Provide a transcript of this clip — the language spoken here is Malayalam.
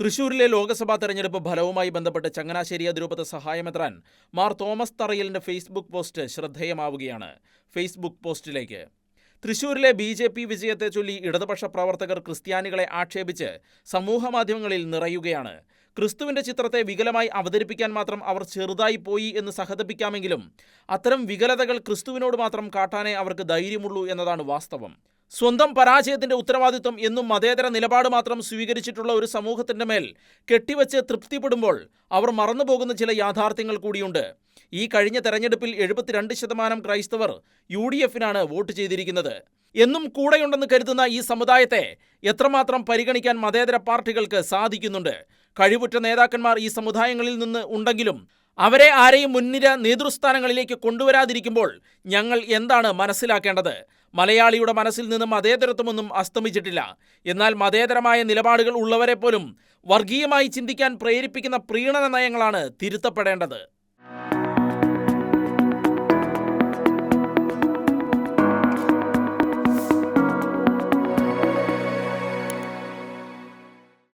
തൃശൂരിലെ ലോക്സഭാ തെരഞ്ഞെടുപ്പ് ഫലവുമായി ബന്ധപ്പെട്ട് ചങ്ങനാശ്ശേരി അതിരൂപത സഹായമെത്രാൻ മാർ തോമസ് തറയിലിന്റെ ഫേസ്ബുക്ക് പോസ്റ്റ് ശ്രദ്ധേയമാവുകയാണ്. ഫേസ്ബുക്ക് പോസ്റ്റിലേക്ക്. തൃശൂരിലെ ബി ജെ പി വിജയത്തെ ചൊല്ലി ഇടതുപക്ഷ പ്രവർത്തകർ ക്രിസ്ത്യാനികളെ ആക്ഷേപിച്ച് സമൂഹമാധ്യമങ്ങളിൽ നിറയുകയാണ്. ക്രിസ്തുവിന്റെ ചിത്രത്തെ വികലമായി അവതരിപ്പിക്കാൻ മാത്രം അവർ ചെറുതായി പോയി എന്ന് സഹതപിക്കാമെങ്കിലും അത്തരം വികലതകൾ ക്രിസ്തുവിനോട് മാത്രം കാട്ടാനേ അവർക്ക് ധൈര്യമുള്ളൂ എന്നതാണ് വാസ്തവം. സ്വന്തം പരാജയത്തിന്റെ ഉത്തരവാദിത്വം എന്നും മതേതര നിലപാട് മാത്രം സ്വീകരിച്ചിട്ടുള്ള ഒരു സമൂഹത്തിന്റെ മേൽ കെട്ടിവച്ച് തൃപ്തിപ്പെടുമ്പോൾ അവർ മറന്നുപോകുന്ന ചില യാഥാർത്ഥ്യങ്ങൾ കൂടിയുണ്ട്. ഈ കഴിഞ്ഞ തെരഞ്ഞെടുപ്പിൽ എഴുപത്തിരണ്ട് ശതമാനം ക്രൈസ്തവർ യു ഡി എഫിനാണ് വോട്ട് ചെയ്തിരിക്കുന്നത്. എന്നും കൂടെയുണ്ടെന്ന് കരുതുന്ന ഈ സമുദായത്തെ എത്രമാത്രം പരിഗണിക്കാൻ മതേതര പാർട്ടികൾക്ക് സാധിക്കുന്നുണ്ട്? കഴിവുറ്റ നേതാക്കന്മാർ ഈ സമുദായങ്ങളിൽ നിന്ന് ഉണ്ടെങ്കിലും അവരെ ആരെയും മുൻനിര നേതൃസ്ഥാനങ്ങളിലേക്ക് കൊണ്ടുവരാതിരിക്കുമ്പോൾ ഞങ്ങൾ എന്താണ് മനസ്സിലാക്കേണ്ടത്? മലയാളിയുടെ മനസ്സിൽ നിന്നും മതേതരത്വമൊന്നും അസ്തമിച്ചിട്ടില്ല. എന്നാൽ മതേതരമായ നിലപാടുകൾ ഉള്ളവരെ പോലും വർഗീയമായി ചിന്തിക്കാൻ പ്രേരിപ്പിക്കുന്ന പ്രീണന നയങ്ങളാണ് തിരുത്തപ്പെടേണ്ടത്.